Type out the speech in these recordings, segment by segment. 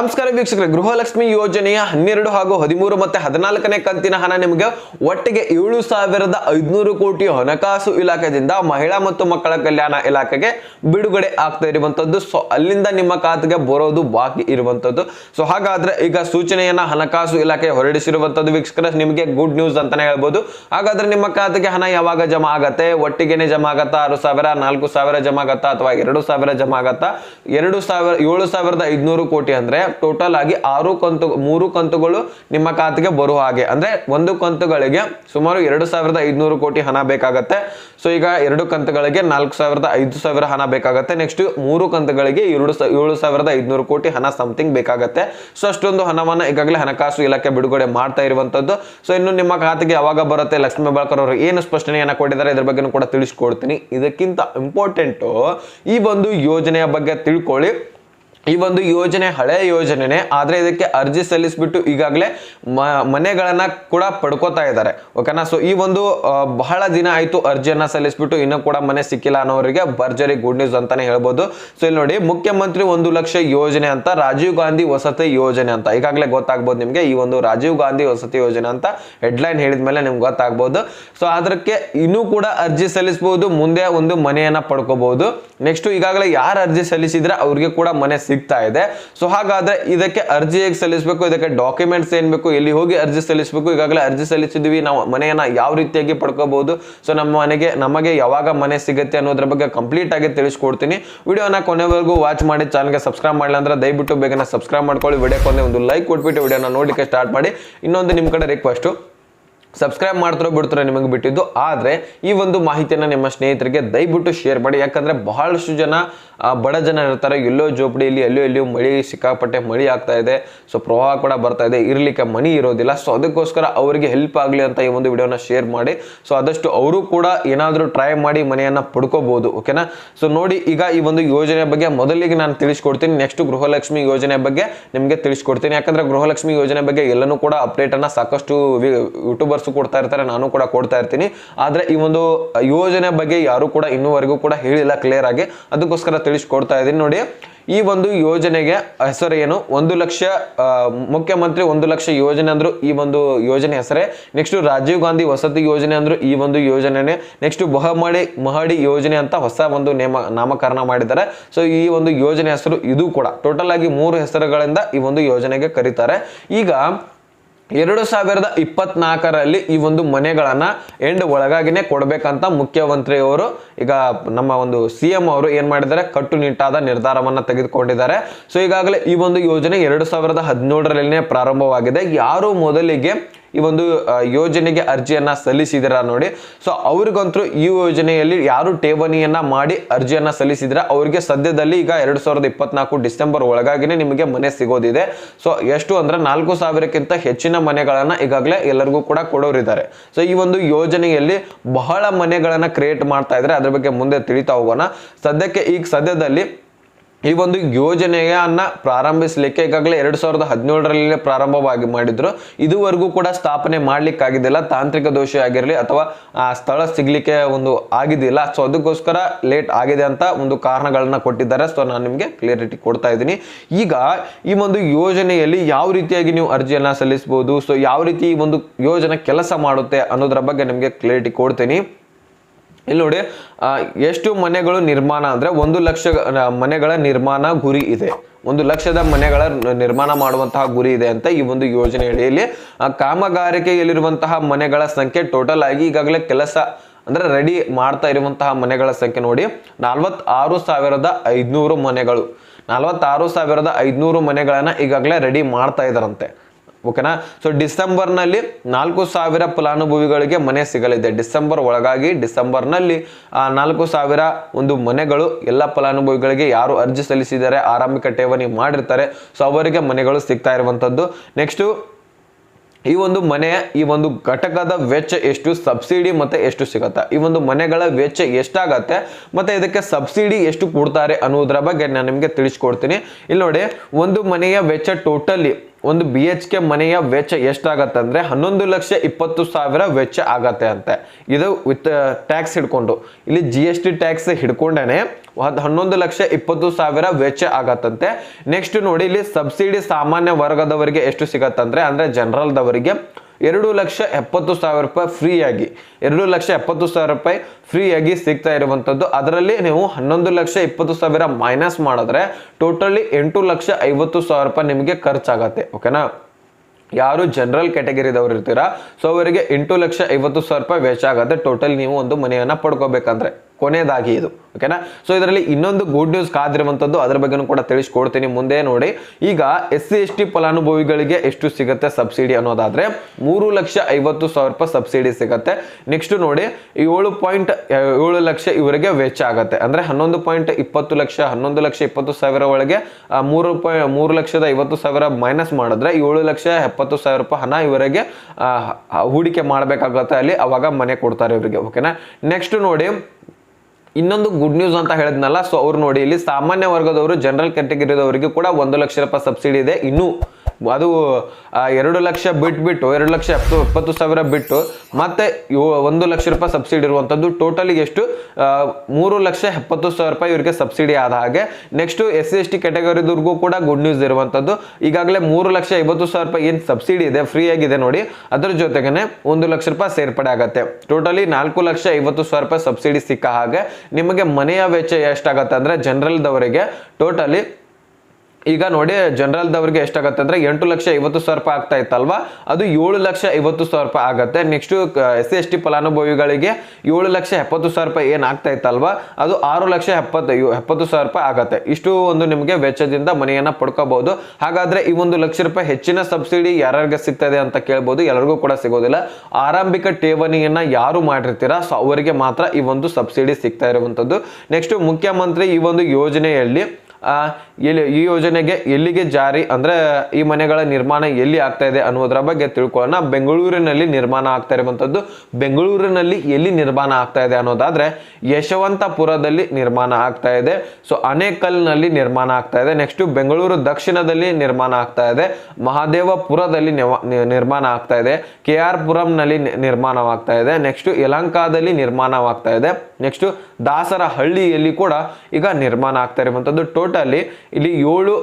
ನಮಸ್ಕಾರ ವೀಕ್ಷಕರೇ, ಗೃಹಲಕ್ಷ್ಮಿ ಯೋಜನೆಯ ಹನ್ನೆರಡು ಹಾಗೂ ಹದಿಮೂರು ಮತ್ತೆ ಹದಿನಾಲ್ಕನೇ ಕಂತಿನ ಹಣ ನಿಮಗೆ ಒಟ್ಟಿಗೆ ಏಳು ಸಾವಿರದ ಐದುನೂರು ಕೋಟಿ ಹಣಕಾಸು ಇಲಾಖೆಯಿಂದ ಮಹಿಳಾ ಮತ್ತು ಮಕ್ಕಳ ಕಲ್ಯಾಣ ಇಲಾಖೆಗೆ ಬಿಡುಗಡೆ ಆಗ್ತಾ ಇರುವಂತದ್ದು. ಸೊ ಅಲ್ಲಿಂದ ನಿಮ್ಮ ಖಾತೆಗೆ ಬರೋದು ಬಾಕಿ ಇರುವಂತದ್ದು. ಸೊ ಹಾಗಾದ್ರೆ ಈಗ ಸೂಚನೆಯನ್ನ ಹಣಕಾಸು ಇಲಾಖೆ ಹೊರಡಿಸಿರುವಂತದ್ದು ವೀಕ್ಷಕರ, ನಿಮಗೆ ಗುಡ್ ನ್ಯೂಸ್ ಅಂತಾನೆ ಹೇಳ್ಬೋದು. ಹಾಗಾದ್ರೆ ನಿಮ್ಮ ಖಾತೆಗೆ ಹಣ ಯಾವಾಗ ಜಮಾ ಆಗತ್ತೆ? ಒಟ್ಟಿಗೆನೆ ಜಮಾ ಆಗತ್ತಾ? ಆರು ಸಾವಿರ, ನಾಲ್ಕು ಸಾವಿರ ಜಮಾ ಆಗತ್ತಾ? ಅಥವಾ ಎರಡು ಸಾವಿರ ಜಮಾ ಆಗತ್ತಾ? ಎರಡು ಸಾವಿರ, ಏಳು ಸಾವಿರದ ಐದುನೂರು ಕೋಟಿ ಅಂದ್ರೆ ಟೋಟಲ್ ಆಗಿ ಆರು ಕಂತು, ಮೂರು ಕಂತುಗಳು ನಿಮ್ಮ ಖಾತೆಗೆ ಬರುವ ಹಾಗೆ. ಅಂದ್ರೆ ಒಂದು ಕಂತುಗಳಿಗೆ ಸುಮಾರು ಎರಡು ಸಾವಿರದ ಐದುನೂರು ಕೋಟಿ ಹಣ ಬೇಕಾಗತ್ತೆ. ಸೊ ಈಗ ಎರಡು ಕಂತುಗಳಿಗೆ ನಾಲ್ಕು ಸಾವಿರದ ಐದು ಸಾವಿರ ಹಣ ಬೇಕಾಗತ್ತೆ. ನೆಕ್ಸ್ಟ್ ಮೂರು ಕಂತುಗಳಿಗೆ ಎರಡು ಏಳು ಸಾವಿರದ ಐದುನೂರು ಕೋಟಿ ಹಣ ಸಮಥಿಂಗ್ ಬೇಕಾಗತ್ತೆ. ಸೊ ಅಷ್ಟೊಂದು ಹಣವನ್ನು ಈಗಾಗಲೇ ಹಣಕಾಸು ಇಲಾಖೆ ಬಿಡುಗಡೆ ಮಾಡ್ತಾ ಇರುವಂತದ್ದು. ಸೊ ಇನ್ನು ನಿಮ್ಮ ಖಾತೆಗೆ ಯಾವಾಗ ಬರುತ್ತೆ ಲಕ್ಷ್ಮೀ ಬಾಳ್ಕರ್ ಅವರು ಏನು ಸ್ಪಷ್ಟನೆಯನ್ನು ಕೊಟ್ಟಿದ್ದಾರೆ, ಇದ್ರ ಬಗ್ಗೆ ಕೂಡ ತಿಳಿಸ್ಕೊಡ್ತೀನಿ. ಇದಕ್ಕಿಂತ ಇಂಪಾರ್ಟೆಂಟ್ ಈ ಒಂದು ಯೋಜನೆಯ ಬಗ್ಗೆ ತಿಳ್ಕೊಳ್ಳಿ. ಈ ಒಂದು ಯೋಜನೆ ಹಳೆ ಯೋಜನೆನೇ, ಆದ್ರೆ ಇದಕ್ಕೆ ಅರ್ಜಿ ಸಲ್ಲಿಸ್ಬಿಟ್ಟು ಈಗಾಗಲೇ ಮನೆಗಳನ್ನ ಕೂಡ ಪಡ್ಕೋತಾ ಇದ್ದಾರೆ. ಓಕೆನಾ ಸೊ ಈ ಒಂದು ಬಹಳ ದಿನ ಆಯ್ತು ಅರ್ಜಿಯನ್ನ ಸಲ್ಲಿಸ್ಬಿಟ್ಟು, ಇನ್ನೂ ಕೂಡ ಮನೆ ಸಿಕ್ಕಿಲ್ಲ ಅನ್ನೋರಿಗೆ ಭರ್ಜರಿ ಗುಡ್ ನ್ಯೂಸ್ ಅಂತಾನೆ ಹೇಳ್ಬೋದು. ಸೊ ಇಲ್ಲಿ ನೋಡಿ, ಮುಖ್ಯಮಂತ್ರಿ ಒಂದು ಲಕ್ಷ ಯೋಜನೆ ಅಂತ, ರಾಜೀವ್ ಗಾಂಧಿ ವಸತಿ ಯೋಜನೆ ಅಂತ. ಈಗಾಗಲೇ ಗೊತ್ತಾಗ್ಬೋದು ನಿಮಗೆ, ಈ ಒಂದು ರಾಜೀವ್ ಗಾಂಧಿ ವಸತಿ ಯೋಜನೆ ಅಂತ ಹೆಡ್ಲೈನ್ ಹೇಳಿದ ಮೇಲೆ ನಿಮ್ಗೆ ಗೊತ್ತಾಗ್ಬೋದು. ಸೊ ಅದಕ್ಕೆ ಇನ್ನೂ ಕೂಡ ಅರ್ಜಿ ಸಲ್ಲಿಸಬಹುದು ಮುಂದೆ ಒಂದು ಮನೆಯನ್ನ ಪಡ್ಕೋಬಹುದು ನೆಕ್ಸ್ಟ್ ಈಗಾಗಲೇ ಯಾರು ಅರ್ಜಿ ಸಲ್ಲಿಸಿದ್ರೆ ಅವ್ರಿಗೆ ಕೂಡ ಮನೆ ಸಿಗ್ತಾ ಇದೆ. ಸೊ ಹಾಗಾದ್ರೆ ಇದಕ್ಕೆ ಅರ್ಜಿ ಹೇಗೆ ಸಲ್ಲಿಸಬೇಕು? ಇದಕ್ಕೆ ಡಾಕ್ಯುಮೆಂಟ್ಸ್ ಏನ್ ಬೇಕು? ಎಲ್ಲಿ ಹೋಗಿ ಅರ್ಜಿ ಸಲ್ಲಿಸಬೇಕು? ಈಗಾಗಲೇ ಅರ್ಜಿ ಸಲ್ಲಿಸಿದ್ವಿ ನಾವು ಮನೆಯನ್ನ ಯಾವ ರೀತಿಯಾಗಿ ಪಡ್ಕೋಬಹುದು? ಸೊ ನಮ್ಮ ಮನೆಗೆ, ನಮಗೆ ಯಾವಾಗ ಮನೆ ಸಿಗುತ್ತೆ ಅನ್ನೋದ್ರ ಬಗ್ಗೆ ಕಂಪ್ಲೀಟ್ ಆಗಿ ತಿಳಿಸ್ಕೊಡ್ತೀನಿ. ವಿಡಿಯೋನ ಕೊನೆವರೆಗೂ ವಾಚ್ ಮಾಡಿ ಚಾನಲ್ಗೆ ಸಬ್ಸ್ಕ್ರೈಬ್ ಮಾಡಿಲ್ಲ ಅಂದ್ರೆ ದಯವಿಟ್ಟು ಬೇಗನೆ ಸಬ್ಸ್ಕ್ರೈಬ್ ಮಾಡ್ಕೊಳ್ಳಿ. ವಿಡಿಯೋ ಕೊನೆ ಒಂದು ಲೈಕ್ ಕೊಟ್ಬಿಟ್ಟು ವಿಡಿಯೋನ ನೋಡ್ಲಿಕ್ಕೆ ಸ್ಟಾರ್ಟ್ ಮಾಡಿ. ಇನ್ನೊಂದು ನಿಮ್ಮ ಕಡೆ ರಿಕ್ವೆಸ್ಟು ಸಬ್ಸ್ಕ್ರೈಬ್ ಮಾಡ್ತಾರೋ ಬಿಡ್ತಾರೋ ನಿಮಗೆ ಬಿಟ್ಟಿದ್ದು. ಆದರೆ ಈ ಒಂದು ಮಾಹಿತಿಯನ್ನು ನಿಮ್ಮ ಸ್ನೇಹಿತರಿಗೆ ದಯವಿಟ್ಟು ಶೇರ್ ಮಾಡಿ. ಯಾಕಂದರೆ ಬಹಳಷ್ಟು ಜನ ಬಡ ಜನ ಇರ್ತಾರೆ. ಎಲ್ಲೋ ಜೋಪಡಿಯಲ್ಲಿ ಎಲ್ಲೋ ಎಲ್ಲಿಯೋ ಮಳೆ ಸಿಕ್ಕಾಪಟ್ಟೆ ಮಳೆ ಆಗ್ತಾ ಇದೆ. ಸೊ ಪ್ರವಾಹ ಕೂಡ ಬರ್ತಾ ಇದೆ. ಇರಲಿಕ್ಕೆ ಮನಿ ಇರೋದಿಲ್ಲ. ಸೊ ಅದಕ್ಕೋಸ್ಕರ ಅವರಿಗೆ ಹೆಲ್ಪ್ ಆಗಲಿ ಅಂತ ಈ ಒಂದು ವಿಡಿಯೋನ ಶೇರ್ ಮಾಡಿ. ಸೊ ಆದಷ್ಟು ಅವರು ಕೂಡ ಏನಾದರೂ ಟ್ರೈ ಮಾಡಿ ಮನೆಯನ್ನು ಪಡ್ಕೋಬೋದು ಓಕೆನಾ ಸೊ ನೋಡಿ, ಈಗ ಈ ಒಂದು ಯೋಜನೆ ಬಗ್ಗೆ ಮೊದಲಿಗೆ ನಾನು ತಿಳಿಸ್ಕೊಡ್ತೀನಿ. ನೆಕ್ಸ್ಟ್ ಗೃಹಲಕ್ಷ್ಮಿ ಯೋಜನೆ ಬಗ್ಗೆ ನಿಮಗೆ ತಿಳಿಸ್ಕೊಡ್ತೀನಿ. ಯಾಕಂದರೆ ಗೃಹಲಕ್ಷ್ಮಿ ಯೋಜನೆ ಬಗ್ಗೆ ಎಲ್ಲನೂ ಕೂಡ ಅಪ್ಡೇಟನ್ನು ಸಾಕಷ್ಟು ಸಾಕಷ್ಟು ಕೊಡ್ತಾ ಇರ್ತಾರೆ, ನಾನು ಕೂಡ ಕೊಡ್ತಾ ಇರ್ತೀನಿ. ಆದ್ರೆ ಈ ಒಂದು ಯೋಜನೆ ಬಗ್ಗೆ ಯಾರು ಕೂಡ ಇನ್ನೂವರೆಗೂ ಕೂಡ ಹೇಳಿಲ್ಲ ಕ್ಲಿಯರ್ ಆಗಿ. ಅದಕ್ಕೋಸ್ಕರ ತಿಳಿಸ್ಕೊಡ್ತಾ ಇದ್ದೀನಿ. ನೋಡಿ, ಈ ಒಂದು ಯೋಜನೆಗೆ ಹೆಸರು ಏನು? ಒಂದು ಲಕ್ಷ ಮುಖ್ಯಮಂತ್ರಿ ಒಂದು ಲಕ್ಷ ಯೋಜನೆ ಅಂದ್ರು ಈ ಒಂದು ಯೋಜನೆ ಹೆಸರೇ. ನೆಕ್ಸ್ಟ್ ರಾಜೀವ್ ಗಾಂಧಿ ವಸತಿ ಯೋಜನೆ ಅಂದ್ರು ಈ ಒಂದು ಯೋಜನೆನೆ. ನೆಕ್ಸ್ಟ್ ಬಹುಮಡಿ, ಮಹಡಿ ಯೋಜನೆ ಅಂತ ಹೊಸ ಒಂದು ನೇಮ, ನಾಮಕರಣ ಮಾಡಿದ್ದಾರೆ. ಸೊ ಈ ಒಂದು ಯೋಜನೆ ಹೆಸರು ಇದು ಕೂಡ. ಟೋಟಲ್ ಆಗಿ ಮೂರು ಹೆಸರುಗಳಿಂದ ಈ ಒಂದು ಯೋಜನೆಗೆ ಕರೀತಾರೆ. ಈಗ ಎರಡು ಸಾವಿರದ ಇಪ್ಪತ್ನಾಲ್ಕರಲ್ಲಿ ಈ ಒಂದು ಮನೆಗಳನ್ನು ಎಂಡ್ ಒಳಗಾಗಿನೇ ಕೊಡಬೇಕಂತ ಮುಖ್ಯಮಂತ್ರಿಯವರು ಈಗ ನಮ್ಮ ಒಂದು ಸಿ ಎಂ ಅವರು ಏನು ಮಾಡಿದ್ದಾರೆ? ಕಟ್ಟುನಿಟ್ಟಾದ ನಿರ್ಧಾರವನ್ನು ತೆಗೆದುಕೊಂಡಿದ್ದಾರೆ. ಸೊ ಈಗಾಗಲೇ ಈ ಒಂದು ಯೋಜನೆ ಎರಡು ಸಾವಿರದ ಹದಿನೇಳರಲ್ಲಿನೇ ಪ್ರಾರಂಭವಾಗಿದೆ. ಯಾರು ಮೊದಲಿಗೆ ಈ ಒಂದು ಯೋಜನೆಗೆ ಅರ್ಜಿಯನ್ನ ಸಲ್ಲಿಸಿದಿರ ನೋಡಿ. ಸೊ ಅವ್ರಿಗಂತೂ ಈ ಯೋಜನೆಯಲ್ಲಿ ಯಾರು ಠೇವಣಿಯನ್ನ ಮಾಡಿ ಅರ್ಜಿಯನ್ನ ಸಲ್ಲಿಸಿದ್ರ, ಅವರಿಗೆ ಸದ್ಯದಲ್ಲಿ ಈಗ ಎರಡು ಸಾವಿರದ ಇಪ್ಪತ್ನಾಲ್ಕು ಡಿಸೆಂಬರ್ ಒಳಗಾಗಿನೇ ನಿಮಗೆ ಮನೆ ಸಿಗೋದಿದೆ. ಸೊ ಎಷ್ಟು ಅಂದ್ರೆ ನಾಲ್ಕು ಸಾವಿರಕ್ಕಿಂತ ಹೆಚ್ಚಿನ ಮನೆಗಳನ್ನ ಈಗಾಗಲೇ ಎಲ್ಲರಿಗೂ ಕೂಡ ಕೊಡೋರಿದ್ದಾರೆ. ಸೊ ಈ ಒಂದು ಯೋಜನೆಯಲ್ಲಿ ಬಹಳ ಮನೆಗಳನ್ನ ಕ್ರಿಯೇಟ್ ಮಾಡ್ತಾ ಇದ್ರೆ ಅದ್ರ ಬಗ್ಗೆ ಮುಂದೆ ತಿಳಿತಾ ಹೋಗೋಣ. ಸದ್ಯಕ್ಕೆ ಈಗ ಸದ್ಯದಲ್ಲಿ ಈ ಒಂದು ಯೋಜನೆಯನ್ನ ಪ್ರಾರಂಭಿಸಲಿಕ್ಕೆ ಈಗಾಗಲೇ ಎರಡು ಸಾವಿರದ ಹದಿನೇಳರಲ್ಲಿ ಪ್ರಾರಂಭವಾಗಿ ಮಾಡಿದ್ರು. ಇದುವರೆಗೂ ಕೂಡ ಸ್ಥಾಪನೆ ಮಾಡ್ಲಿಕ್ಕಾಗಿದ್ದಿಲ್ಲ, ತಾಂತ್ರಿಕ ದೋಷ ಆಗಿರಲಿ ಅಥವಾ, ಆ, ಸ್ಥಳ ಸಿಗ್ಲಿಕ್ಕೆ ಒಂದು ಆಗಿದ್ದಿಲ್ಲ. ಸೊ ಅದಕ್ಕೋಸ್ಕರ ಲೇಟ್ ಆಗಿದೆ ಅಂತ ಒಂದು ಕಾರಣಗಳನ್ನ ಕೊಟ್ಟಿದ್ದಾರೆ. ಸೊ ನಾನು ನಿಮಗೆ ಕ್ಲಿಯರಿಟಿ ಕೊಡ್ತಾ ಇದ್ದೀನಿ. ಈಗ ಈ ಒಂದು ಯೋಜನೆಯಲ್ಲಿ ಯಾವ ರೀತಿಯಾಗಿ ನೀವು ಅರ್ಜಿಯನ್ನ ಸಲ್ಲಿಸಬಹುದು ಸೊ ಯಾವ ರೀತಿ ಈ ಒಂದು ಯೋಜನೆ ಕೆಲಸ ಮಾಡುತ್ತೆ ಅನ್ನೋದ್ರ ಬಗ್ಗೆ ನಿಮಗೆ ಕ್ಲಿಯರಿಟಿ ಕೊಡ್ತೀನಿ. ಇಲ್ಲಿ ನೋಡಿ ಎಷ್ಟು ಮನೆಗಳು ನಿರ್ಮಾಣ ಅಂದ್ರೆ ಒಂದು ಲಕ್ಷ ಮನೆಗಳ ನಿರ್ಮಾಣ ಗುರಿ ಇದೆ. ಒಂದು ಲಕ್ಷದ ಮನೆಗಳ ನಿರ್ಮಾಣ ಮಾಡುವಂತಹ ಗುರಿ ಇದೆ ಅಂತ ಈ ಒಂದು ಯೋಜನೆ ಅಡಿಯಲ್ಲಿ ಕಾಮಗಾರಿಕೆಯಲ್ಲಿರುವಂತಹ ಮನೆಗಳ ಸಂಖ್ಯೆ ಟೋಟಲ್ ಆಗಿ ಈಗಾಗಲೇ ಕೆಲಸ ಅಂದ್ರೆ ರೆಡಿ ಮಾಡ್ತಾ ಇರುವಂತಹ ಮನೆಗಳ ಸಂಖ್ಯೆ ನೋಡಿ, ನಲ್ವತ್ತಾರು ಸಾವಿರದ ಐದ್ನೂರು ಮನೆಗಳು. ನಲ್ವತ್ತಾರು ಸಾವಿರದ ಐದ್ನೂರು ಮನೆಗಳನ್ನ ಈಗಾಗಲೇ ರೆಡಿ ಮಾಡ್ತಾ ಇದಾರಂತೆ. ಓಕೆನಾ? ಸೊ ಡಿಸೆಂಬರ್ನಲ್ಲಿ ನಾಲ್ಕು ಸಾವಿರ ಫಲಾನುಭವಿಗಳಿಗೆ ಮನೆ ಸಿಗಲಿದೆ. ಡಿಸೆಂಬರ್ ಒಳಗಾಗಿ ಡಿಸೆಂಬರ್ನಲ್ಲಿ ನಾಲ್ಕು ಸಾವಿರ ಒಂದು ಮನೆಗಳು ಎಲ್ಲ ಫಲಾನುಭವಿಗಳಿಗೆ ಯಾರು ಅರ್ಜಿ ಸಲ್ಲಿಸಿದ್ದಾರೆ, ಆರಂಭಿಕ ಠೇವಣಿ ಮಾಡಿರ್ತಾರೆ. ಸೊ ಅವರಿಗೆ ಮನೆಗಳು ಸಿಗ್ತಾ ಇರುವಂಥದ್ದು. ನೆಕ್ಸ್ಟು ಈ ಒಂದು ಮನೆ, ಈ ಒಂದು ಘಟಕದ ವೆಚ್ಚ ಎಷ್ಟು, ಸಬ್ಸಿಡಿ ಮತ್ತೆ ಎಷ್ಟು ಸಿಗುತ್ತೆ? ಈ ಒಂದು ಮನೆಗಳ ವೆಚ್ಚ ಎಷ್ಟಾಗತ್ತೆ ಮತ್ತೆ ಇದಕ್ಕೆ ಸಬ್ಸಿಡಿ ಎಷ್ಟು ಕೊಡ್ತಾರೆ ಅನ್ನೋದ್ರ ಬಗ್ಗೆ ನಾನು ನಿಮಗೆ ತಿಳಿಸ್ಕೊಡ್ತೀನಿ. ಇಲ್ಲಿ ನೋಡಿ, ಒಂದು ಮನೆಯ ವೆಚ್ಚ ಟೋಟಲಿ ಒಂದು ಬಿ ಎಚ್ ಕೆ ಮನೆಯ ವೆಚ್ಚ ಎಷ್ಟಾಗತ್ತೆ ಅಂದರೆ ಹನ್ನೊಂದು ಲಕ್ಷ ಇಪ್ಪತ್ತು ಸಾವಿರ ವೆಚ್ಚ ಆಗತ್ತೆ ಅಂತೆ. ಇದು ವಿತ್ ಟ್ಯಾಕ್ಸ್ ಹಿಡ್ಕೊಂಡು. ಇಲ್ಲಿ ಜಿ ಎಸ್ ಟಿ ಟ್ಯಾಕ್ಸ್ ಹಿಡ್ಕೊಂಡೇನೆ ಅದ್ ಹನ್ನೊಂದು ಲಕ್ಷ ಇಪ್ಪತ್ತು ಸಾವಿರ ವೆಚ್ಚ ಆಗತ್ತಂತೆ. ನೆಕ್ಸ್ಟ್ ನೋಡಿ, ಇಲ್ಲಿ ಸಬ್ಸಿಡಿ ಸಾಮಾನ್ಯ ವರ್ಗದವರಿಗೆ ಎಷ್ಟು ಸಿಗತ್ತಂದ್ರೆ, ಅಂದರೆ ಜನರಲ್ದವರಿಗೆ ಎರಡು ಲಕ್ಷ ಎಪ್ಪತ್ತು ಸಾವಿರ ರೂಪಾಯಿ ಫ್ರೀಯಾಗಿ, ಎರಡು ಲಕ್ಷ ಎಪ್ಪತ್ತು ಸಾವಿರ ರೂಪಾಯಿ ಫ್ರೀಯಾಗಿ ಸಿಗ್ತಾ ಇರುವಂಥದ್ದು. ಅದರಲ್ಲಿ ನೀವು ಹನ್ನೊಂದು ಲಕ್ಷ ಇಪ್ಪತ್ತು ಸಾವಿರ ಮೈನಸ್ ಮಾಡಿದ್ರೆ ಟೋಟಲಿ ಎಂಟು ಲಕ್ಷ ಐವತ್ತು ಸಾವಿರ ರೂಪಾಯಿ ನಿಮಗೆ ಖರ್ಚಾಗತ್ತೆ ಓಕೆನಾ ಯಾರು ಜನರಲ್ ಕ್ಯಾಟಗರಿದವ್ರು ಇರ್ತೀರಾ ಸೊ ಅವರಿಗೆ ಎಂಟು ಲಕ್ಷ ಐವತ್ತು ಸಾವಿರ ರೂಪಾಯಿ ವೆಚ್ಚ ಆಗುತ್ತೆ ಟೋಟಲ್ ನೀವು ಒಂದು ಮನೆಯನ್ನು ಪಡ್ಕೋಬೇಕಂದ್ರೆ. ಕೊನೆಯದಾಗಿ ಇದು ಓಕೆನಾ ಸೊ ಇದರಲ್ಲಿ ಇನ್ನೊಂದು ಗುಡ್ ನ್ಯೂಸ್ ಕಾದಿರುವಂಥದ್ದು ಅದರ ಬಗ್ಗೆನೂ ಕೂಡ ತಿಳಿಸ್ಕೊಡ್ತೀನಿ. ಮುಂದೆ ನೋಡಿ, ಈಗ ಎಸ್ ಸಿ, ಎಸ್ ಟಿ ಫಲಾನುಭವಿಗಳಿಗೆ ಎಷ್ಟು ಸಿಗುತ್ತೆ ಸಬ್ಸಿಡಿ ಅನ್ನೋದಾದ್ರೆ ಮೂರು ಲಕ್ಷ ಐವತ್ತು ಸಾವಿರ ರೂಪಾಯಿ ಸಬ್ಸಿಡಿ ಸಿಗುತ್ತೆ. ನೆಕ್ಸ್ಟ್ ನೋಡಿ, ಏಳು ಪಾಯಿಂಟ್, ಏಳು ಲಕ್ಷ ಇವರಿಗೆ ವೆಚ್ಚ ಆಗುತ್ತೆ. ಅಂದ್ರೆ ಹನ್ನೊಂದು ಪಾಯಿಂಟ್ ಇಪ್ಪತ್ತು ಲಕ್ಷ, ಹನ್ನೊಂದು ಲಕ್ಷ ಇಪ್ಪತ್ತು ಸಾವಿರ ಒಳಗೆ ಮೂರು ಮೂರು ಲಕ್ಷದ ಐವತ್ತು ಸಾವಿರ ಮೈನಸ್ ಮಾಡಿದ್ರೆ ಏಳು ಲಕ್ಷ ಎಪ್ಪತ್ತು ಸಾವಿರ ರೂಪಾಯಿ ಹಣ ಇವರಿಗೆ ಹೂಡಿಕೆ ಮಾಡಬೇಕಾಗತ್ತೆ ಅಲ್ಲಿ ಅವಾಗ ಮನೆ ಕೊಡ್ತಾರೆ ಇವರಿಗೆ ಓಕೆನಾ ನೆಕ್ಸ್ಟ್ ನೋಡಿ ಇನ್ನೊಂದು ಗುಡ್ ನ್ಯೂಸ್ ಅಂತ ಹೇಳಿದ್ನಲ್ಲ ಸೊ ಅವ್ರು ನೋಡಿ, ಇಲ್ಲಿ ಸಾಮಾನ್ಯ ವರ್ಗದವರು ಜನರಲ್ ಕ್ಯಾಟಗರಿದವರಿಗೆ ಕೂಡ ಒಂದು ಲಕ್ಷ ರೂಪಾಯಿ ಸಬ್ಸಿಡಿ ಇದೆ. ಇನ್ನು ಅದು ಎರಡು ಲಕ್ಷ ಬಿಟ್ಬಿಟ್ಟು, ಎರಡು ಲಕ್ಷ ಎಪ್ಪತ್ತು ಎಪ್ಪತ್ತು ಸಾವಿರ ಬಿಟ್ಟು, ಮತ್ತೆ ಒಂದು ಲಕ್ಷ ರೂಪಾಯಿ ಸಬ್ಸಿಡಿ ಇರುವಂಥದ್ದು ಟೋಟಲಿ ಎಷ್ಟು ಮೂರು ಲಕ್ಷ ಎಪ್ಪತ್ತು ಸಾವಿರ ರೂಪಾಯಿ ಇವರಿಗೆ ಸಬ್ಸಿಡಿ ಆದ ಹಾಗೆ. Next S C S T ಕ್ಯಾಟಗರಿದವ್ರಿಗೂ ಕೂಡ ಗುಡ್ ನ್ಯೂಸ್ ಇರುವಂಥದ್ದು. ಈಗಾಗಲೇ ಮೂರು ಲಕ್ಷ ಐವತ್ತು ಸಾವಿರ ರೂಪಾಯಿ ಏನು ಸಬ್ಸಿಡಿ ಇದೆ ಫ್ರೀ ಆಗಿದೆ ನೋಡಿ. ಅದರ ಜೊತೆಗೇನೆ ಒಂದು ಲಕ್ಷ ರೂಪಾಯಿ ಸೇರ್ಪಡೆ ಆಗತ್ತೆ. ಟೋಟಲಿ ನಾಲ್ಕು ಲಕ್ಷ ಐವತ್ತು ಸಾವಿರ ರೂಪಾಯಿ ಸಬ್ಸಿಡಿ ಸಿಕ್ಕ ಹಾಗೆ ನಿಮಗೆ ಮನೆಯ ವೆಚ್ಚ ಎಷ್ಟಾಗತ್ತೆ ಅಂದ್ರೆ ಜನರಲ್ದವರಿಗೆ ಟೋಟಲಿ ಈಗ ನೋಡಿ ಜನರಲ್ದವ್ರಿಗೆ ಎಷ್ಟಾಗತ್ತೆ ಅಂದ್ರೆ ಎಂಟು ಲಕ್ಷ ಐವತ್ತು ಸಾವಿರ ರೂಪಾಯಿ ಆಗ್ತಾ ಇತ್ತಲ್ವಾ? ಅದು ಏಳು ಲಕ್ಷ ಐವತ್ತು ಸಾವಿರ ರೂಪಾಯಿ ಆಗುತ್ತೆ. Next S C S T ಫಲಾನುಭವಿಗಳಿಗೆ ಏಳು ಲಕ್ಷ ಎಪ್ಪತ್ತು ಸಾವಿರ ರೂಪಾಯಿ ಏನು ಆಗ್ತಾ ಇತ್ತಲ್ವಾ? ಅದು ಆರು ಲಕ್ಷ ಎಪ್ಪತ್ತು ಎಪ್ಪತ್ತು ಸಾವಿರ ರೂಪಾಯಿ ಆಗುತ್ತೆ. ಇಷ್ಟು ಒಂದು ನಿಮಗೆ ವೆಚ್ಚದಿಂದ ಮನೆಯನ್ನು ಪಡ್ಕೋಬಹುದು. ಹಾಗಾದ್ರೆ ಈ ಒಂದು ಲಕ್ಷ ರೂಪಾಯಿ ಹೆಚ್ಚಿನ ಸಬ್ಸಿಡಿ ಯಾರ್ಯಾರಿಗೆ ಸಿಗ್ತದೆ ಅಂತ ಕೇಳ್ಬೋದು. ಎಲ್ಲರಿಗೂ ಕೂಡ ಸಿಗೋದಿಲ್ಲ. ಆರಂಭಿಕ ಠೇವಣಿಯನ್ನು ಯಾರು ಮಾಡಿರ್ತೀರಾ? ಸೊ ಅವರಿಗೆ ಮಾತ್ರ ಈ ಒಂದು ಸಬ್ಸಿಡಿ ಸಿಗ್ತಾ ಇರುವಂತದ್ದು ನೆಕ್ಸ್ಟ್ ಮುಖ್ಯಮಂತ್ರಿ ಈ ಒಂದು ಯೋಜನೆಯಲ್ಲಿ ಎಲ್ಲಿ ಈ ಯೋಜನೆಗೆ ಎಲ್ಲಿಗೆ ಜಾರಿ ಅಂದರೆ ಈ ಮನೆಗಳ ನಿರ್ಮಾಣ ಎಲ್ಲಿ ಆಗ್ತಾ ಇದೆ ಅನ್ನೋದ್ರ ಬಗ್ಗೆ ತಿಳ್ಕೊಳ್ಳೋಣ. ಬೆಂಗಳೂರಿನಲ್ಲಿ ನಿರ್ಮಾಣ ಆಗ್ತಾ ಇರುವಂಥದ್ದು ಬೆಂಗಳೂರಿನಲ್ಲಿ ಎಲ್ಲಿ ನಿರ್ಮಾಣ ಆಗ್ತಾ ಇದೆ ಅನ್ನೋದಾದರೆ ಯಶವಂತಪುರದಲ್ಲಿ ನಿರ್ಮಾಣ ಆಗ್ತಾ ಇದೆ. ಸೊ ಅನೇಕಲ್ನಲ್ಲಿ ನಿರ್ಮಾಣ ಆಗ್ತಾ ಇದೆ. ನೆಕ್ಸ್ಟು ಬೆಂಗಳೂರು ದಕ್ಷಿಣದಲ್ಲಿ ನಿರ್ಮಾಣ ಆಗ್ತಾ ಇದೆ. ಮಹಾದೇವಪುರದಲ್ಲಿ ನಿರ್ಮಾಣ ಆಗ್ತಾ ಇದೆ. ಕೆ ಆರ್ ಪುರಂನಲ್ಲಿ ನಿರ್ಮಾಣವಾಗ್ತಾ ಇದೆ. ನೆಕ್ಸ್ಟು ಯಲಂಕಾದಲ್ಲಿ ನಿರ್ಮಾಣವಾಗ್ತಾ ಇದೆ. ನೆಕ್ಸ್ಟು ದಾಸರಹಳ್ಳಿಯಲ್ಲಿ ಕೂಡ ಈಗ ನಿರ್ಮಾಣ ಆಗ್ತಾ ಇರುವಂಥದ್ದು ಟೋಟಲಿ ಇಲ್ಲಿ ಏಳು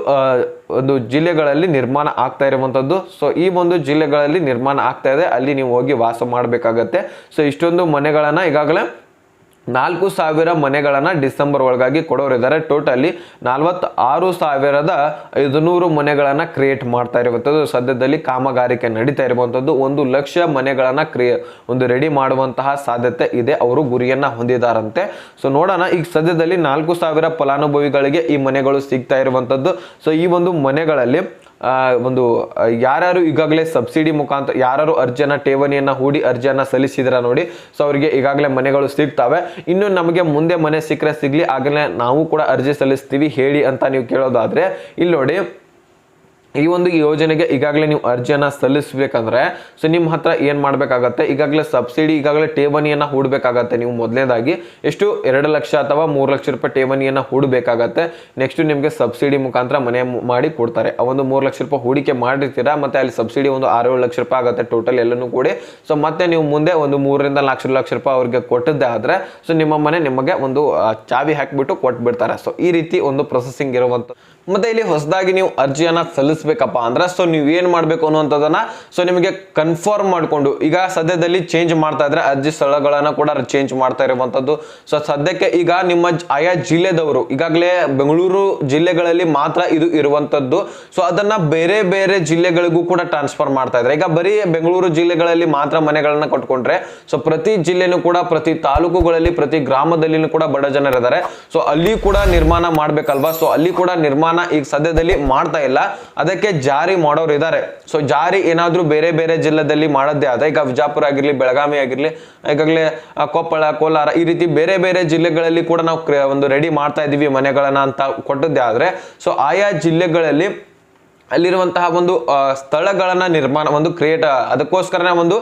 ಒಂದು ಜಿಲ್ಲೆಗಳಲ್ಲಿ ನಿರ್ಮಾಣ ಆಗ್ತಾ ಇರುವಂಥದ್ದು ಸೊ ಈ ಒಂದು ಜಿಲ್ಲೆಗಳಲ್ಲಿ ನಿರ್ಮಾಣ ಆಗ್ತಾ ಇದೆ. ಅಲ್ಲಿ ನೀವು ಹೋಗಿ ವಾಸ ಮಾಡಬೇಕಾಗತ್ತೆ. ಸೊ ಇಷ್ಟೊಂದು ಮನೆಗಳನ್ನ ಈಗಾಗಲೇ ನಾಲ್ಕು ಸಾವಿರ ಮನೆಗಳನ್ನು ಡಿಸೆಂಬರ್ ಒಳಗಾಗಿ ಕೊಡೋರಿದ್ದಾರೆ. ಟೋಟಲಿ ಆರು ಸಾವಿರದ ಐದುನೂರು ಮನೆಗಳನ್ನು ಕ್ರಿಯೇಟ್ ಮಾಡ್ತಾ ಇರುವಂಥದ್ದು. ಸದ್ಯದಲ್ಲಿ ಕಾಮಗಾರಿಕೆ ನಡೀತಾ ಇರುವಂಥದ್ದು. ಒಂದು ಲಕ್ಷ ಮನೆಗಳನ್ನು ಕ್ರಿಯೇ, ಒಂದು ರೆಡಿ ಮಾಡುವಂತಹ ಸಾಧ್ಯತೆ ಇದೆ. ಅವರು ಗುರಿಯನ್ನು ಹೊಂದಿದಾರಂತೆ. ಸೊ ನೋಡೋಣ. ಈಗ ಸದ್ಯದಲ್ಲಿ ನಾಲ್ಕು ಸಾವಿರ ಫಲಾನುಭವಿಗಳಿಗೆ ಈ ಮನೆಗಳು ಸಿಗ್ತಾ ಇರುವಂಥದ್ದು. ಸೊ ಈ ಒಂದು ಮನೆಗಳಲ್ಲಿ ಒಂದು ಯಾರು ಈಗಾಗಲೇ ಸಬ್ಸಿಡಿ ಮುಖಾಂತರ ಯಾರು ಅರ್ಜಿಯನ್ನ, ಠೇವಣಿಯನ್ನ ಹೂಡಿ ಅರ್ಜಿಯನ್ನ ಸಲ್ಲಿಸಿದ್ರ ನೋಡಿ, ಸೊ ಅವರಿಗೆ ಈಗಾಗಲೇ ಮನೆಗಳು ಸಿಗ್ತವೆ. ಇನ್ನು ನಮಗೆ ಮುಂದೆ ಮನೆ ಸಿಕ್ಕರೆ ಸಿಗ್ಲಿ, ಆಗಲೇ ನಾವು ಕೂಡ ಅರ್ಜಿ ಸಲ್ಲಿಸ್ತೀವಿ, ಹೇಳಿ ಅಂತ ನೀವು ಕೇಳೋದಾದ್ರೆ, ಇಲ್ಲಿ ನೋಡಿ ಈ ಒಂದು ಯೋಜನೆಗೆ ಈಗಾಗಲೇ ನೀವು ಅರ್ಜಿಯನ್ನ ಸಲ್ಲಿಸಬೇಕಂದ್ರೆ, ಸೊ ನಿಮ್ಮ ಹತ್ರ ಏನ್ ಮಾಡಬೇಕಾಗತ್ತೆ? ಈಗಾಗಲೇ ಸಬ್ಸಿಡಿ, ಈಗಾಗಲೇ ಠೇವಣಿಯನ್ನ ಹೂಡಬೇಕಾಗತ್ತೆ ನೀವು ಮೊದಲನೇದಾಗಿ ಎಷ್ಟು? ಎರಡು ಲಕ್ಷ ಅಥವಾ ಮೂರು ಲಕ್ಷ ರೂಪಾಯಿ ಠೇವಣಿಯನ್ನ ಹೂಡಬೇಕಾಗತ್ತೆ. ನೆಕ್ಸ್ಟ್ ನಿಮಗೆ ಸಬ್ಸಿಡಿ ಮುಖಾಂತರ ಮನೆ ಮಾಡಿ ಕೊಡ್ತಾರೆ. ಆ ಒಂದು ಮೂರು ಲಕ್ಷ ರೂಪಾಯಿ ಹೂಡಿಕೆ ಮಾಡಿರ್ತೀರಾ? ಮತ್ತೆ ಅಲ್ಲಿ ಸಬ್ಸಿಡಿ ಒಂದು ಆರು ಏಳು ಲಕ್ಷ ರೂಪಾಯಿ ಆಗುತ್ತೆ ಟೋಟಲ್ ಎಲ್ಲನೂ ಕೂಡಿ. ಸೊ ಮತ್ತೆ ನೀವು ಮುಂದೆ ಒಂದು ಮೂರರಿಂದ ನಾಲ್ಕು ಲಕ್ಷ ರೂಪಾಯಿ ಅವ್ರಿಗೆ ಕೊಟ್ಟದ್ದೇ ಆದ್ರೆ, ಸೊ ನಿಮ್ಮ ಮನೆ ನಿಮಗೆ ಒಂದು ಚಾವಿ ಹಾಕಿಬಿಟ್ಟು ಕೊಟ್ಬಿಡ್ತಾರೆ. ಸೊ ಈ ರೀತಿ ಒಂದು ಪ್ರೊಸೆಸಿಂಗ್ ಇರುವಂತ ಮತ್ತೆ ಇಲ್ಲಿ ಹೊಸದಾಗಿ ನೀವು ಅರ್ಜಿಯನ್ನ ಸಲ್ಲಿಸಬೇಕಪ್ಪ ಅಂದ್ರೆ ಸೊ ನೀವು ಏನ್ ಮಾಡ್ಬೇಕು ಅನ್ನುವಂಥದ್ದನ್ನ ಸೊ ನಿಮಗೆ ಕನ್ಫರ್ಮ್ ಮಾಡಿಕೊಂಡು, ಈಗ ಸದ್ಯದಲ್ಲಿ ಚೇಂಜ್ ಮಾಡ್ತಾ ಇದ್ರೆ ಅರ್ಜಿ ಸ್ಥಳಗಳನ್ನ ಕೂಡ ಚೇಂಜ್ ಮಾಡ್ತಾ ಇರುವಂತದ್ದು ಸೊ ಸದ್ಯಕ್ಕೆ ಈಗ ನಿಮ್ಮ ಆಯಾ ಜಿಲ್ಲೆದವರು, ಈಗಾಗಲೇ ಬೆಂಗಳೂರು ಜಿಲ್ಲೆಗಳಲ್ಲಿ ಮಾತ್ರ ಇದು ಇರುವಂತದ್ದು ಸೊ ಅದನ್ನ ಬೇರೆ ಬೇರೆ ಜಿಲ್ಲೆಗಳಿಗೂ ಕೂಡ ಟ್ರಾನ್ಸ್ಫರ್ ಮಾಡ್ತಾ ಇದ್ದಾರೆ ಈಗ ಬರೀ ಬೆಂಗಳೂರು ಜಿಲ್ಲೆಗಳಲ್ಲಿ ಮಾತ್ರ ಮನೆಗಳನ್ನ ಕಟ್ಕೊಂಡ್ರೆ ಸೊ ಪ್ರತಿ ಜಿಲ್ಲೆನೂ ಕೂಡ, ಪ್ರತಿ ತಾಲೂಕುಗಳಲ್ಲಿ, ಪ್ರತಿ ಗ್ರಾಮದಲ್ಲಿನೂ ಕೂಡ ಬಡ ಜನರಿದ್ದಾರೆ. ಸೊ ಅಲ್ಲಿ ಕೂಡ ನಿರ್ಮಾಣ ಮಾಡ್ಬೇಕಲ್ವಾ? ಸೊ ಅಲ್ಲಿ ಕೂಡ ನಿರ್ಮಾಣ ಈಗ ಸದ್ಯದಲ್ಲಿ ಮಾಡ್ತಾ ಇಲ್ಲ. ಅದಕ್ಕೆ ಜಾರಿ ಮಾಡೋರು ಇದ್ದಾರೆ ಸೊ ಜಾರಿ ಏನಾದ್ರೂ ಬೇರೆ ಬೇರೆ ಜಿಲ್ಲೆದಲ್ಲಿ ಮಾಡೋದೇ ಆದ. ಈಗ ವಿಜಾಪುರ ಆಗಿರ್ಲಿ, ಬೆಳಗಾವಿ ಆಗಿರ್ಲಿ, ಈಗಾಗಲೇ ಕೊಪ್ಪಳ, ಕೋಲಾರ ಈ ರೀತಿ ಬೇರೆ ಬೇರೆ ಜಿಲ್ಲೆಗಳಲ್ಲಿ ಕೂಡ ನಾವು ಒಂದು ರೆಡಿ ಮಾಡ್ತಾ ಇದೀವಿ ಮನೆಗಳನ್ನ ಅಂತ ಕೊಟ್ಟದ್ದೇ ಆದ್ರೆ. ಸೊ ಆಯಾ ಜಿಲ್ಲೆಗಳಲ್ಲಿ ಅಲ್ಲಿರುವಂತಹ ಒಂದು ಸ್ಥಳಗಳನ್ನು ನಿರ್ಮಾಣ, ಒಂದು ಕ್ರಿಯೇಟ್ ಅದಕ್ಕೋಸ್ಕರನೇ ಒಂದು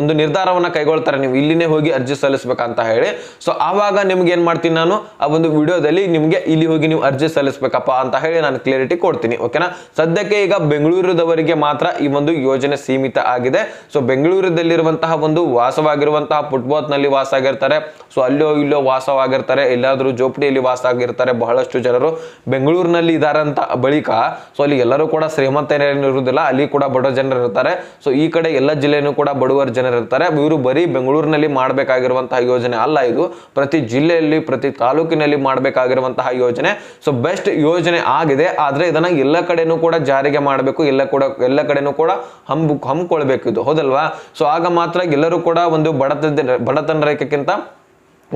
ಒಂದು ನಿರ್ಧಾರವನ್ನ ಕೈಗೊಳ್ತಾರೆ. ನೀವು ಇಲ್ಲಿನೇ ಹೋಗಿ ಅರ್ಜಿ ಸಲ್ಲಿಸ್ಬೇಕಂತ ಹೇಳಿ. ಸೊ ಆವಾಗ ನಿಮ್ಗೆ ಏನು ಮಾಡ್ತೀನಿ ನಾನು? ಆ ಒಂದು ವಿಡಿಯೋದಲ್ಲಿ ನಿಮಗೆ ಇಲ್ಲಿ ಹೋಗಿ ನೀವು ಅರ್ಜಿ ಸಲ್ಲಿಸ್ಬೇಕಪ್ಪ ಅಂತ ಹೇಳಿ ನಾನು ಕ್ಲಿಯರಿಟಿ ಕೊಡ್ತೀನಿ ಓಕೆನಾ ಸದ್ಯಕ್ಕೆ ಈಗ ಬೆಂಗಳೂರದವರಿಗೆ ಮಾತ್ರ ಈ ಒಂದು ಯೋಜನೆ ಸೀಮಿತ ಆಗಿದೆ. ಸೊ ಬೆಂಗಳೂರದಲ್ಲಿರುವಂತಹ ಒಂದು ವಾಸವಾಗಿರುವಂತಹ ಫುಟ್ಬಾತ್ನಲ್ಲಿ ವಾಸ ಆಗಿರ್ತಾರೆ ಸೊ ಅಲ್ಲೋ ಇಲ್ಲೋ ವಾಸವಾಗಿರ್ತಾರೆ. ಎಲ್ಲಾದರೂ ಜೋಪಡಿಯಲ್ಲಿ ವಾಸ ಆಗಿರ್ತಾರೆ ಬಹಳಷ್ಟು ಜನರು ಬೆಂಗಳೂರಿನಲ್ಲಿ ಇದ್ದಾರೆ ಅಂತ ಬಳಿಕ. ಸೊ ಅಲ್ಲಿ ಎಲ್ಲರೂ ಕೂಡ ಶ್ರೀಮಂತರೇನು ಇರುವುದಿಲ್ಲ, ಅಲ್ಲಿ ಕೂಡ ಬಡ ಜನರು ಇರ್ತಾರೆ. ಸೊ ಈ ಕಡೆ ಎಲ್ಲ ಜಿಲ್ಲೆಯೂ ಕೂಡ ಬಡವರ ಜನರು ಇರ್ತಾರೆ. ಇವರು ಬರೀ ಬೆಂಗಳೂರಿನಲ್ಲಿ ಮಾಡಬೇಕಾಗಿರುವಂತಹ ಯೋಜನೆ ಅಲ್ಲ ಇದು. ಪ್ರತಿ ಜಿಲ್ಲೆಯಲ್ಲಿ, ಪ್ರತಿ ತಾಲೂಕಿನಲ್ಲಿ ಮಾಡಬೇಕಾಗಿರುವಂತಹ ಯೋಜನೆ. ಸೊ ಬೆಸ್ಟ್ ಯೋಜನೆ ಆಗಿದೆ. ಆದರೆ ಇದನ್ನು ಎಲ್ಲ ಕಡೆನೂ ಕೂಡ ಜಾರಿಗೆ ಮಾಡಬೇಕು. ಎಲ್ಲ ಕೂಡ, ಎಲ್ಲ ಕಡೆನೂ ಕೂಡ ಹಂಬು, ಹಮ್ಮಿಕೊಳ್ಬೇಕು ಇದು. ಹೌದಲ್ವಾ? ಸೊ ಆಗ ಮಾತ್ರ ಎಲ್ಲರೂ ಕೂಡ ಒಂದು ಬಡತನ ಬಡತನ ರೇಖೆಗಿಂತ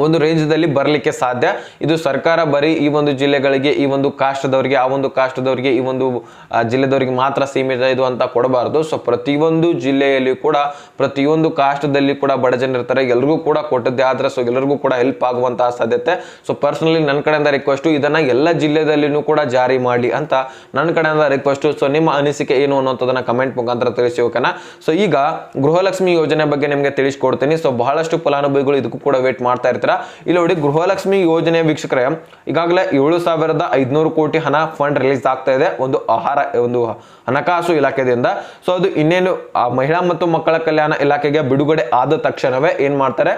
ಒಂದು ರೇಂಜ್ದಲ್ಲಿ ಬರಲಿಕ್ಕೆ ಸಾಧ್ಯ. ಇದು ಸರ್ಕಾರ ಬರೀ ಈ ಒಂದು ಜಿಲ್ಲೆಗಳಿಗೆ, ಈ ಒಂದು ಕಾಷ್ಟದವರಿಗೆ, ಆ ಒಂದು ಕಾಷ್ಟದವರಿಗೆ, ಈ ಒಂದು ಜಿಲ್ಲೆದವರಿಗೆ ಮಾತ್ರ ಸೀಮಿತ ಇದು ಅಂತ ಕೊಡಬಾರ್ದು. ಸೊ ಪ್ರತಿಯೊಂದು ಜಿಲ್ಲೆಯಲ್ಲಿ ಕೂಡ, ಪ್ರತಿಯೊಂದು ಕಾಷ್ಟದಲ್ಲಿ ಕೂಡ ಬಡ ಜನರಿರ್ತಾರೆ ಎಲ್ರಿಗೂ ಕೂಡ ಕೊಟ್ಟದ್ದೇ ಆದರೆ ಸೊ ಎಲ್ಲರಿಗೂ ಕೂಡ ಹೆಲ್ಪ್ ಆಗುವಂತಹ ಸಾಧ್ಯತೆ. ಸೊ ಪರ್ಸನಲಿ ನನ್ನ ಕಡೆಯಿಂದ ರಿಕ್ವೆಸ್ಟ್ ಇದನ್ನು ಎಲ್ಲ ಜಿಲ್ಲೆದಲ್ಲಿನೂ ಕೂಡ ಜಾರಿ ಮಾಡಿ ಅಂತ ನನ್ನ ಕಡೆಯಿಂದ ರಿಕ್ವೆಸ್ಟ್ ಸೊ ನಿಮ್ಮ ಅನಿಸಿಕೆ ಏನು ಅನ್ನೋಂಥದ್ದನ್ನು ಕಮೆಂಟ್ ಮುಖಾಂತರ ತಿಳಿಸಿ ಓಕೆನಾ ಸೊ ಈಗ ಗೃಹಲಕ್ಷ್ಮಿ ಯೋಜನೆ ಬಗ್ಗೆ ನಿಮಗೆ ತಿಳಿಸ್ಕೊಡ್ತೀನಿ. ಸೊ ಬಹಳಷ್ಟು ಫಲಾನುಭವಿಗಳು ಇದಕ್ಕೂ ಕೂಡ ವೇಟ್ ಮಾಡ್ತಾ ಇಲ್ಲಿ ನೋಡಿ, ಗೃಹಲಕ್ಷ್ಮಿ ಯೋಜನೆ ವೀಕ್ಷಕರೇ, ಈಗಾಗಲೇ ಏಳು ಸಾವಿರದ ಐದುನೂರು ಕೋಟಿ ಹಣ ಫಂಡ್ ರಿಲೀಸ್ ಆಗ್ತಾ ಇದೆ. ಒಂದು ಆಹಾರ, ಒಂದು ಹಣಕಾಸು ಇಲಾಖೆಯಿಂದ. ಸೊ ಅದು ಇನ್ನೇನು ಮಹಿಳಾ ಮತ್ತು ಮಕ್ಕಳ ಕಲ್ಯಾಣ ಇಲಾಖೆಗೆ ಬಿಡುಗಡೆ ಆದ ತಕ್ಷಣವೇ ಏನ್ ಮಾಡ್ತಾರೆ?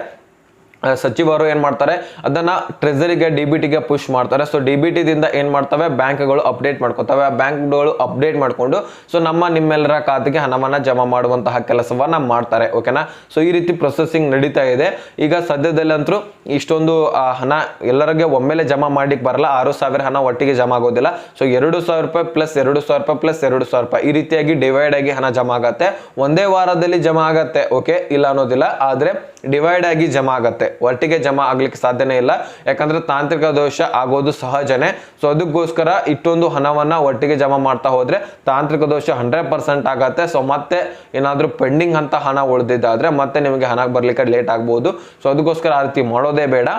ಸಚಿವರು ಏನ್ ಮಾಡ್ತಾರೆ? ಅದನ್ನ ಟ್ರೆಸರಿಗೆ ಡಿ ಬಿ ಟಿಗೆ ಪುಷ್ ಮಾಡ್ತಾರೆ. ಸೊ ಡಿ ಬಿ ಟಿದಿಂದ ಏನ್ ಮಾಡ್ತವೆ? ಬ್ಯಾಂಕ್ಗಳು ಅಪ್ಡೇಟ್ ಮಾಡ್ಕೊತವೆ. ಆ ಬ್ಯಾಂಕ್ಗಳು ಅಪ್ಡೇಟ್ ಮಾಡ್ಕೊಂಡು ಸೊ ನಮ್ಮ ನಿಮ್ಮೆಲ್ಲರ ಖಾತೆಗೆ ಹಣವನ್ನ ಜಮಾ ಮಾಡುವಂತಹ ಕೆಲಸವನ್ನ ಮಾಡ್ತಾರೆ. ಓಕೆನಾ ಸೊ ಈ ರೀತಿ ಪ್ರೊಸೆಸಿಂಗ್ ನಡೀತಾ ಇದೆ. ಈಗ ಸದ್ಯದಲ್ಲಂತೂ ಇಷ್ಟೊಂದು ಹಣ ಎಲ್ಲರಿಗೆ ಒಮ್ಮೆಲೆ ಜಮಾ ಮಾಡ್ಲಿಕ್ಕೆ ಬರಲ್ಲ. ಆರು ಸಾವಿರ ಹಣ ಒಟ್ಟಿಗೆ ಜಮಾ ಆಗೋದಿಲ್ಲ. ಸೊ ಎರಡು ಸಾವಿರ ರೂಪಾಯಿ ಪ್ಲಸ್ ಎರಡು ಸಾವಿರ ರೂಪಾಯಿ ಪ್ಲಸ್ ಎರಡು ಸಾವಿರ ರೂಪಾಯಿ ಈ ರೀತಿಯಾಗಿ ಡಿವೈಡ್ ಆಗಿ ಹಣ ಜಮಾ ಆಗತ್ತೆ. ಒಂದೇ ವಾರದಲ್ಲಿ ಜಮಾ ಆಗತ್ತೆ. ಓಕೆ ಇಲ್ಲ ಅನ್ನೋದಿಲ್ಲ. ಆದ್ರೆ ಡಿವೈಡ್ ಆಗಿ ಜಮಾ ಆಗುತ್ತೆ. ಒಟ್ಟಿಗೆ ಜಮಾ ಆಗ್ಲಿಕ್ಕೆ ಸಾಧ್ಯನೇ ಇಲ್ಲ. ಯಾಕಂದ್ರೆ ತಾಂತ್ರಿಕ ದೋಷ ಆಗೋದು ಸಹಜನೇ. ಸೊ ಅದಕ್ಕೋಸ್ಕರ ಇಷ್ಟೊಂದು ಹಣವನ್ನ ಒಟ್ಟಿಗೆ ಜಮಾ ಮಾಡ್ತಾ ಹೋದ್ರೆ ತಾಂತ್ರಿಕ ದೋಷ ಹಂಡ್ರೆಡ್ ಪರ್ಸೆಂಟ್ ಆಗತ್ತೆ. ಸೊ ಮತ್ತೆ ಏನಾದ್ರೂ ಪೆಂಡಿಂಗ್ ಅಂತ ಹಣ ಉಳಿದಿದ್ದಾದ್ರೆ ಮತ್ತೆ ನಿಮಗೆ ಹಣ ಬರ್ಲಿಕ್ಕೆ ಲೇಟ್ ಆಗ್ಬೋದು. ಸೊ ಅದಕ್ಕೋಸ್ಕರ ಆ ರೀತಿ ಮಾಡೋದೇ ಬೇಡ.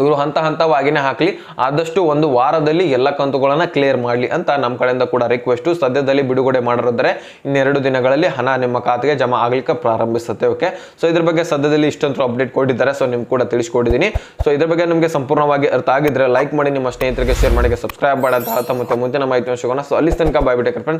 ಇವರು ಹಂತ ಹಂತವಾಗಿನೇ ಹಾಕಲಿ. ಆದಷ್ಟು ಒಂದು ವಾರದಲ್ಲಿ ಎಲ್ಲ ಕಂತುಗಳನ್ನು ಕ್ಲಿಯರ್ ಮಾಡಲಿ ಅಂತ ನಮ್ಮ ಕಡೆಯಿಂದ ಕೂಡ ರಿಕ್ವೆಸ್ಟು ಸದ್ಯದಲ್ಲಿ ಬಿಡುಗಡೆ ಮಾಡಿರೋದ್ರೆ ಇನ್ನೆರಡು ದಿನಗಳಲ್ಲಿ ಹಣ ನಿಮ್ಮ ಖಾತೆಗೆ ಜಮಾ ಆಗಲಿಕ್ಕೆ ಪ್ರಾರಂಭಿಸುತ್ತೆ ಓಕೆ ಸೊ ಇದ್ರ ಬಗ್ಗೆ ಸದ್ಯದಲ್ಲಿ ಇಷ್ಟೊಂದು ಅಪ್ಡೇಟ್ ಕೊಟ್ಟಿದ್ದಾರೆ ಸೊ ನಿಮ್ಗೆ ಕೂಡ ತಿಳಿಸ್ಕೊಟ್ಟಿದ್ದೀನಿ ಸೊ ಇದ್ರ ಬಗ್ಗೆ ನಿಮಗೆ ಸಂಪೂರ್ಣವಾಗಿ ಅರ್ಥ ಆಗಿದ್ರೆ ಲೈಕ್ ಮಾಡಿ, ನಿಮ್ಮ ಸ್ನೇಹಿತರಿಗೆ ಶೇರ್ ಮಾಡಿ, ಸಬ್ಸ್ಕ್ರೈಬ್ ಮಾಡಿ ಅಂತ ಮತ್ತೆ ಮುಂದಿನ ಮಾಹಿತಿ ಸಿಗೋಣ. ಸೊ ಅಲ್ಲಿ ತನಕ ಬಾಯ್ ಫ್ರೆಂಡ್ಸ್